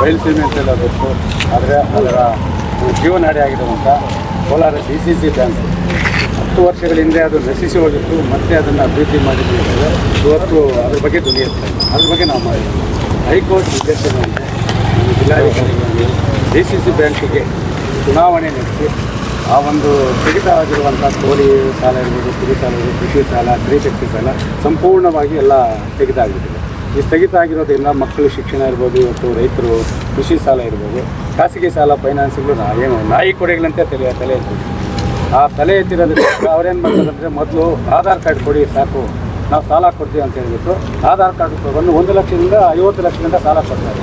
ಬಯಲುಸೀಮೆ ಅಂತೆಲ್ಲ ಗೊತ್ತು ಆದರೆ ಅದರ ಜೀವನಾಡಿ ಆಗಿರುವಂಥ Kolar D C C bank. ಹತ್ತು ವರ್ಷಗಳ ಹಿಂದೆ ಅದು ನಶಿಸಿ ಹೋಗಿತ್ತು, ಮತ್ತೆ ಅದನ್ನು ಅಭಿವೃದ್ಧಿ ಮಾಡಿದ್ದೀವಿ ಅಂದರೆ ಇವತ್ತು ಅದ್ರ ಬಗ್ಗೆ ದುಡಿಯುತ್ತೆ ಅದ್ರ ಬಗ್ಗೆ ನಾವು ಮಾಡಿದ್ವಿ. ಹೈಕೋರ್ಟ್ ನಿರ್ದೇಶನದಂತೆ ನಮ್ಮ ಜಿಲ್ಲಾಧಿಕಾರಿಗಳಿಗೆ ಡಿ ಸಿ ಸಿ ಬ್ಯಾಂಕಿಗೆ ಚುನಾವಣೆ ನಡೆಸಿ, ಆ ಒಂದು ಸ್ಥಗಿತ ಆಗಿರುವಂಥ ಕೋಳಿ ಸಾಲ ಇರ್ಬೋದು, ಕುರಿ ಸಾಲ ಇರ್ಬೋದು, ಕೃಷಿ ಸಾಲ, ಸ್ತ್ರೀಶಕ್ತಿ ಸಾಲ ಸಂಪೂರ್ಣವಾಗಿ ಎಲ್ಲ ಆಗಿಬಿಟ್ಟಿದೆ ಈ ಸ್ಥಗಿತ ಆಗಿರೋದ್ರಿಂದ ಮಕ್ಕಳು ಶಿಕ್ಷಣ ಇರ್ಬೋದು ಇವತ್ತು ರೈತರು ಕೃಷಿ ಸಾಲ ಇರ್ಬೋದು ಖಾಸಗಿ ಸಾಲ ಫೈನಾನ್ಸ್ಗಳು ಏನು ನಾಯಿ ಕೊಡೆಗಳಂತೆ ತಲೆ ತಲೆ ಎತ್ತಿದೆ ಆ ತಲೆ ಎತ್ತಿರೋದಕ್ಕೆ ಅವ್ರೇನು ಮಾಡ್ತಾರಂದರೆ ಮೊದಲು ಆಧಾರ್ ಕಾರ್ಡ್ ಕೊಡಿ ಸಾಕು ನಾವು ಸಾಲ ಕೊಡ್ತೀವಿ ಅಂತ ಹೇಳಿಬಿಟ್ಟು ಆಧಾರ್ ಕಾರ್ಡ್ ತಗೊಂಡು ಒಂದು ಲಕ್ಷದಿಂದ ಐವತ್ತು ಲಕ್ಷದಿಂದ ಸಾಲ ಕೊಡ್ತಾರೆ.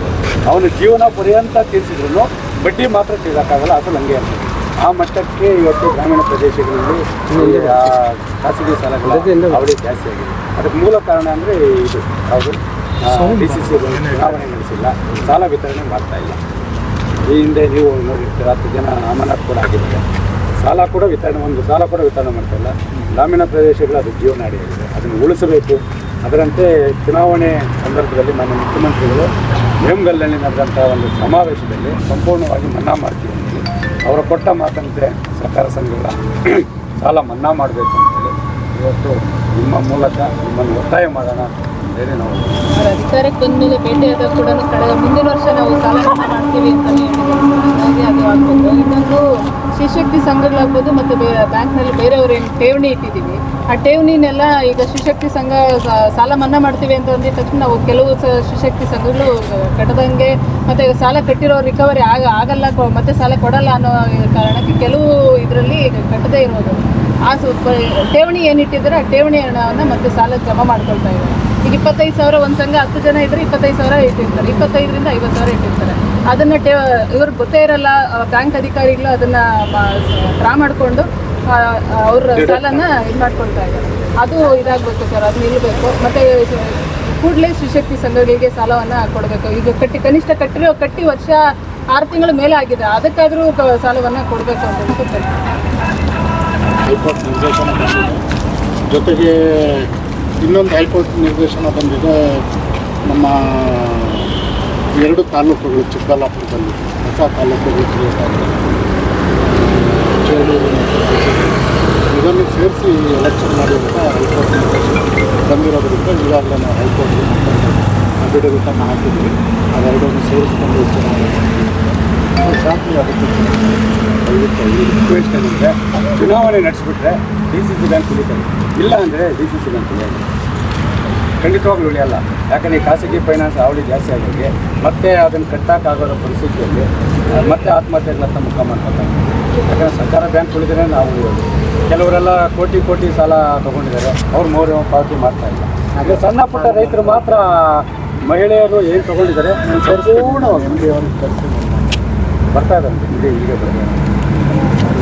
ಅವನು ಜೀವನ ಪರ್ಯಂತ ತೀರಿಸಿದ್ರು ಬಡ್ಡಿ ಮಾತ್ರ ತೀರೋಕ್ಕಾಗಲ್ಲ ಅಸಲು ಹಂಗೆ ಅಂತ. ಆ ಮಟ್ಟಕ್ಕೆ ಇವತ್ತು ಗ್ರಾಮೀಣ ಪ್ರದೇಶಗಳಲ್ಲಿ ಖಾಸಗಿ ಸಾಲಗಳ ಅವಳಿ ಜಾಸ್ತಿ ಆಗಿದೆ. ಅದಕ್ಕೆ ಮೂಲ ಕಾರಣ ಅಂದರೆ ಇದು. ಯಾವುದು ಡಿ ಸಿ ಸಿ ಚುನಾವಣೆ ನಡೆಸಿಲ್ಲ ಸಾಲ ವಿತರಣೆ ಮಾಡ್ತಾ ಇಲ್ಲ. ಈ ಹಿಂದೆ ನೀವು ನೋಡಿರ್ತೀರ ಹತ್ತು ಜನ ಅಮಾನತ್ ಕೂಡ ಆಗಿದ್ದಾರೆ. ಸಾಲ ಕೂಡ ವಿತರಣೆ ಒಂದು ಸಾಲ ಕೂಡ ವಿತರಣೆ ಮಾಡ್ತಾ ಇಲ್ಲ. ಗ್ರಾಮೀಣ ಪ್ರದೇಶಗಳು ಅದು ಜೀವನಾಡಿಯಾಗಿದೆ ಅದನ್ನು ಉಳಿಸಬೇಕು. ಅದರಂತೆ ಚುನಾವಣೆ ಸಂದರ್ಭದಲ್ಲಿ ನಮ್ಮ ಮುಖ್ಯಮಂತ್ರಿಗಳು ನೇಮಗಲ್ನಲ್ಲಿ ನಡೆದಂಥ ಒಂದು ಸಮಾವೇಶದಲ್ಲಿ ಸಂಪೂರ್ಣವಾಗಿ ಮನ್ನಾ ಮಾಡ್ತೀವಿ ಅವರು ಅವರ ಕೊಟ್ಟ ಮಾತಂತೆ ಸರ್ಕಾರ ಸಂಘಗಳ ಸಾಲ ಮನ್ನಾ ಮಾಡಬೇಕು ಅಂತೇಳಿ ಇವತ್ತು ನಿಮ್ಮ ಮೂಲಕ ನಿಮ್ಮನ್ನು ಒತ್ತಾಯ ಮಾಡೋಣ. ಅಂತೇಳಿ ನಾವು ಅಧಿಕಾರಕ್ಕೆ ಬಂದ ಮೇಲೆ ಕೂಡ ಕಳೆದ ಮುಂದಿನ ವರ್ಷ ನಾವು ಸಾಲ ಮಾಡ್ತೀವಿ ಅಂತ ಹೇಳಿದ್ವಿ ಇನ್ನೊಂದು ಶಿವಶಕ್ತಿ ಸಂಘಗಳಾಗ್ಬೋದು ಮತ್ತು ಬೇ ಬ್ಯಾಂಕ್ನಲ್ಲಿ ಬೇರೆಯವ್ರು ಠೇವಣಿ ಇಟ್ಟಿದ್ದೀವಿ. ಆ ಠೇವಣಿನೆಲ್ಲ ಈಗ ಶಿವಶಕ್ತಿ ಸಂಘ ಸಾಲ ಮನ್ನಾ ಮಾಡ್ತೀವಿ ಅಂತ ಅಂದಿದ ತಕ್ಷಣ ನಾವು ಕೆಲವು ಶಿವಶಕ್ತಿ ಸಂಘಗಳು ಕಟ್ಟದಂಗೆ ಮತ್ತು ಸಾಲ ಕಟ್ಟಿರೋ ರಿಕವರಿ ಆಗ ಆಗಲ್ಲ ಮತ್ತೆ ಸಾಲ ಕೊಡಲ್ಲ ಅನ್ನೋ ಕಾರಣಕ್ಕೆ ಕೆಲವು ಇದರಲ್ಲಿ ಕಟ್ಟದೇ ಇರೋದು. ಆ ಠೇವಣಿ ಏನಿಟ್ಟಿದ್ದಾರೆ ಆ ಠೇವಣಿ ಹಣವನ್ನು ಮತ್ತೆ ಸಾಲ ಜಮಾ ಮಾಡ್ಕೊಳ್ತಾ ಇದ್ದಾರೆ. ಈಗ ಇಪ್ಪತ್ತೈದು ಸಾವಿರ ಒಂದು ಸಂಘ ಹತ್ತು ಜನ ಇದ್ರೆ ಇಪ್ಪತ್ತೈದು ಸಾವಿರ ಇಟ್ಟಿರ್ತಾರೆ. ಇಪ್ಪತ್ತೈದರಿಂದ ಐವತ್ತು ಸಾವಿರ ಇಟ್ಟಿರ್ತಾರೆ. ಅದನ್ನು ಟೇ ಇವ್ರಿಗೆ ಗೊತ್ತೇ ಇರಲ್ಲ ಬ್ಯಾಂಕ್ ಅಧಿಕಾರಿಗಳು ಅದನ್ನು ಡ್ರಾ ಮಾಡಿಕೊಂಡು ಅವ್ರ ಸಾಲನ ಇದು ಮಾಡ್ಕೊಳ್ತಾ ಇದ್ದಾರೆ. ಅದು ಇದಾಗಬೇಕು ಸರ್ ಅದು ನಿಲ್ಲಬೇಕು ಮತ್ತೆ ಕೂಡಲೇ ಶಿವಶಕ್ತಿ ಸಂಘಗಳಿಗೆ ಸಾಲವನ್ನು ಕೊಡಬೇಕು. ಈಗ ಕಟ್ಟಿ ಕನಿಷ್ಠ ಕಟ್ಟಿರೋ ಕಟ್ಟಿ ವರ್ಷ ಆರು ತಿಂಗಳ ಮೇಲೆ ಆಗಿದೆ. ಅದಕ್ಕಾದರೂ ಸಾಲವನ್ನು ಕೊಡಬೇಕು ಅಂತ ಬಂದಿದೆ ಜೊತೆಗೆ ಇನ್ನೊಂದು ಹೈಕೋರ್ಟ್ ನಿರ್ದೇಶನ ಬಂದಿದೆ. ನಮ್ಮ ಎರಡು ತಾಲೂಕುಗಳು, ಚಿಕ್ಕಬಳ್ಳಾಪುರದಲ್ಲಿ, ಹೊಸ ತಾಲೂಕುಗಳು ಕ್ರಿಯೇಟ್ ಆಗಿದೆ ಇದನ್ನು ಸೇರಿಸಿ ಎಲೆಕ್ಷನ್ ಮಾಡಿರುವಂಥ ಹೈಕೋರ್ಟ್ ನಿರ್ದೇಶನ ಬಂದಿರೋದ್ರಿಂದ ಈಗಾಗಲೇ ನಾವು ಹೈಕೋರ್ಟ್ಗೆ ಅಫಿಡವಿಟನ್ನು ಹಾಕಿದ್ವಿ ಅದೆರಡನ್ನು ಸೇರಿಸಿಕೊಂಡು ಚುನಾವಣೆ ಶಾಂತಿ ಆಗುತ್ತೆ ದಯವಿಟ್ಟು ಈ ರಿಕ್ವೆಸ್ಟ್ ಚುನಾವಣೆ ನಡೆಸಿಬಿಟ್ರೆ ಡಿ ಸಿ ಸಿ ಬ್ಯಾಂಕ್ ಉಳಿತಾರೆ ಇಲ್ಲ ಅಂದರೆ ಡಿ ಸಿ ಸಿ ಬ್ಯಾಂಕ್ ಉಳಿಯಲ್ಲ. ಖಂಡಿತವಾಗ್ಲೂ ಉಳಿಯಲ್ಲ. ಯಾಕಂದರೆ ಖಾಸಗಿ ಫೈನಾನ್ಸ್ ಅವಳಿ ಜಾಸ್ತಿ ಆಗೋಗಿ ಮತ್ತೆ ಅದನ್ನು ಕಟ್ಟಾಕಾಗೋ ಪರಿಸ್ಥಿತಿಯಲ್ಲಿ ಮತ್ತೆ ಆತ್ಮಹತ್ಯೆಗಳತ್ತ ಮುಖ ಮಾಡ್ಕೊತಾರೆ. ಯಾಕಂದರೆ ಸರ್ಕಾರ ಬ್ಯಾಂಕ್ ಉಳಿದ್ರೆ ನಾವು ಉಳಿಯೋದು ಕೆಲವರೆಲ್ಲ ಕೋಟಿ ಕೋಟಿ ಸಾಲ ತೊಗೊಂಡಿದ್ದಾರೆ. ಅವ್ರು ಮೌರ್ಯ ಪಾವತಿ ಮಾಡ್ತಾ ಇಲ್ಲ. ಹಾಗೆ ಸಣ್ಣ ಪುಟ್ಟ ರೈತರು ಮಾತ್ರ ಮಹಿಳೆಯರು ಏನು ತೊಗೊಂಡಿದ್ದಾರೆ? ಸಂಪೂರ್ಣವಾಗಿ ಬರ್ತಾ ಇದ್ದಾರೆ. ಈಗ ಈಗ ಬರ್ತಾರೆ